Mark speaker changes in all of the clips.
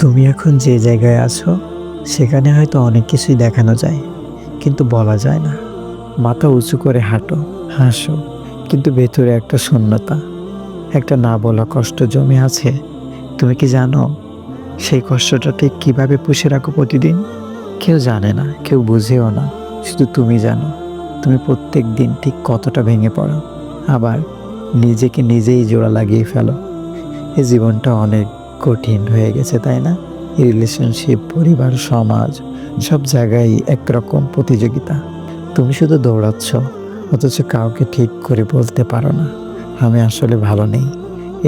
Speaker 1: তুমি এখন যে জায়গায় আছো, সেখানে হয়তো অনেক কিছুই দেখানো যায়, কিন্তু বলা যায় না। মাথা উঁচু করে হাঁটো, হাসো, কিন্তু ভেতরে একটা শূন্যতা, একটা না বলা কষ্ট জমে আছে। তুমি কি জানো, সেই কষ্টটা ঠিক কীভাবে পুষে রাখো প্রতিদিন? কেউ জানে না, কেউ বুঝেও না, শুধু তুমি জানো, তুমি প্রত্যেক দিন ঠিক কতটা ভেঙে পড়ো। আবার নিজেকে নিজেই জোড়া লাগিয়ে ফেলো। এই জীবনটা অনেক কঠিন হয়ে গেছে, তাই না? রিলেশনশিপ পরিবার, সমাজ, সব জায়গায় একরকম প্রতিযোগিতা। তুমি শুধু দৌড়াচ্ছ, অথচ কাউকে ঠিক করে বলতে পারো না। আমি আসলে ভালো নেই।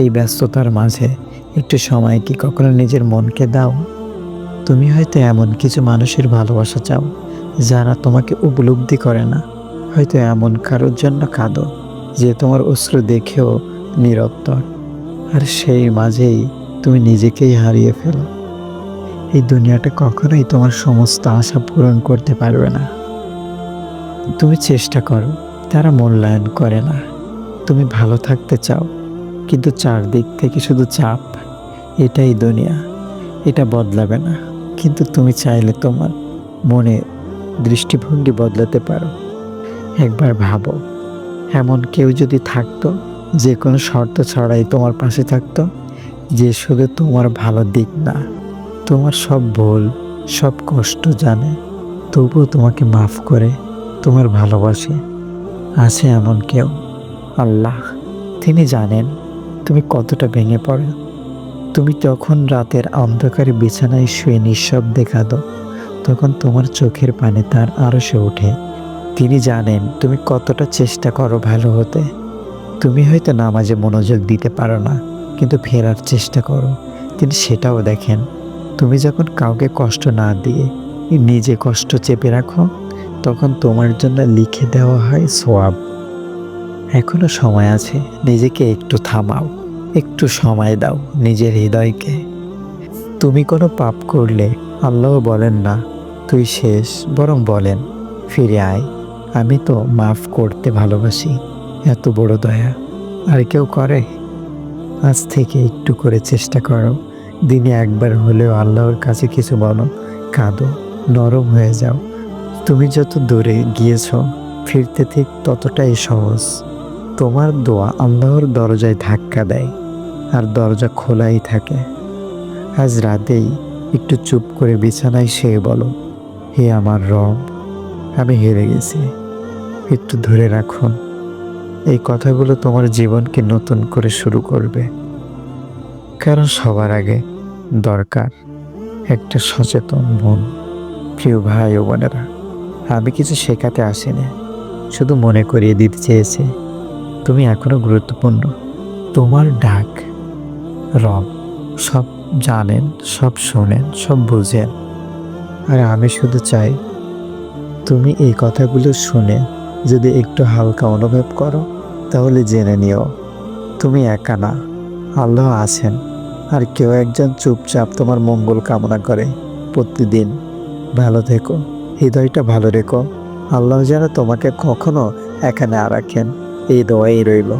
Speaker 1: এই ব্যস্ততার মাঝে একটু সময় কি কখনো নিজের মনকে দাও? তুমি হয়তো এমন কিছু মানুষের ভালোবাসা চাও, যারা তোমাকে উপলব্ধি করে না। হয়তো এমন কারোর জন্য কাঁদো, যে তোমার অশ্রু দেখেও নিরত্তর। আর সেই মাঝেই তুমি নিজেকেই হারিয়ে ফেলো। এই দুনিয়াটা কখনোই তোমার সমস্ত আশা পূরণ করতে পারবে না। তুমি চেষ্টা করো, তারা মূল্যায়ন করে না। তুমি ভালো থাকতে চাও, কিন্তু চারদিক থেকে শুধু চাপ, এটাই দুনিয়া। এটা বদলাবে না, কিন্তু তুমি চাইলে তোমার মনে দৃষ্টিভঙ্গি বদলাতে পারো। একবার ভাবো, এমন কেউ যদি থাকতো, যে কোনো শর্ত ছাড়াই তোমার পাশে থাকতো যে শুধু তোমার ভালো দিক না। তোমার সব ভুল, সব কষ্ট জানে। তবুও তোমাকে মাফ করে, তোমার ভালোবাসে। আছে এমন কেউ? আল্লাহ, তিনি জানেন তুমি কতটা ভেঙে পড়ো। তুমি যখন রাতের অন্ধকারে বিছানায় শুয়ে নিঃশব্দে কাঁদো, তখন তোমার চোখের পানে তার আরও সে ওঠে। তিনি জানেন তুমি কতটা চেষ্টা করো ভালো হতে। তুমি হয়তো নামাজে মনোযোগ দিতে পারো না। কিন্তু ফেরার চেষ্টা করো। তিনি সেটাও দেখেন। তুমি যখন কাউকে কষ্ট না দিয়ে নিজে কষ্ট চেপে রাখো, তখন তোমার জন্য লিখে দেওয়া হয় সোয়াব। এখনও সময় আছে, নিজেকে একটু থামাও, একটু সময় দাও নিজের হৃদয়কে। তুমি কোনো পাপ করলে আল্লাহ বলেন না, তুই শেষ, বরং বলেন, ফিরে আয়। আমি তো মাফ করতে ভালোবাসি, এত বড় দয়া। আর কেউ করে? আজ থেকে একটু করে চেষ্টা করো। দিনে একবার হলেও আল্লাহর কাছে কিছু বলো। কাঁদো, নরম হয়ে যাও। তুমি যত দূরে গিয়েছ, ফিরতে ঠিক ততটাই সহজ। তোমার দোয়া আল্লাহর দরজায় ধাক্কা দেয়, আর দরজা খোলাই থাকে। আজ রাতেই একটু চুপ করে বিছানায় শুয়ে বলো, হে আমার রব, আমি হেরে গেছি। একটু ধরে রাখুন। এই কথাগুলো তোমার জীবনকে নতুন করে শুরু করবে। কারণ সবার আগে দরকার একটা সচেতন মন। প্রিয় ভাই ও বোনেরা, আমি কিছু শেখাতে আসিনি, শুধু মনে করিয়ে দিতে চেয়েছি। তুমি এখনও গুরুত্বপূর্ণ। তোমার ডাক, রব, সব জানেন, সব শোনেন, সব বুঝেন। আর আমি শুধু চাই, তুমি এই কথাগুলো শুনে যদি একটু হালকা অনুভব করো। তাহলে জেনে নিও, তুমি একা না, আল্লাহ আছেন, আর কেউ একজন চুপচাপ তোমার মঙ্গল কামনা করে প্রতিদিন। ভালো থেকো, হৃদয়টা ভালো রেখো, আল্লাহ যেন তোমাকে কখনো এখানে আর রাখেন, এই দোয়াই রইল।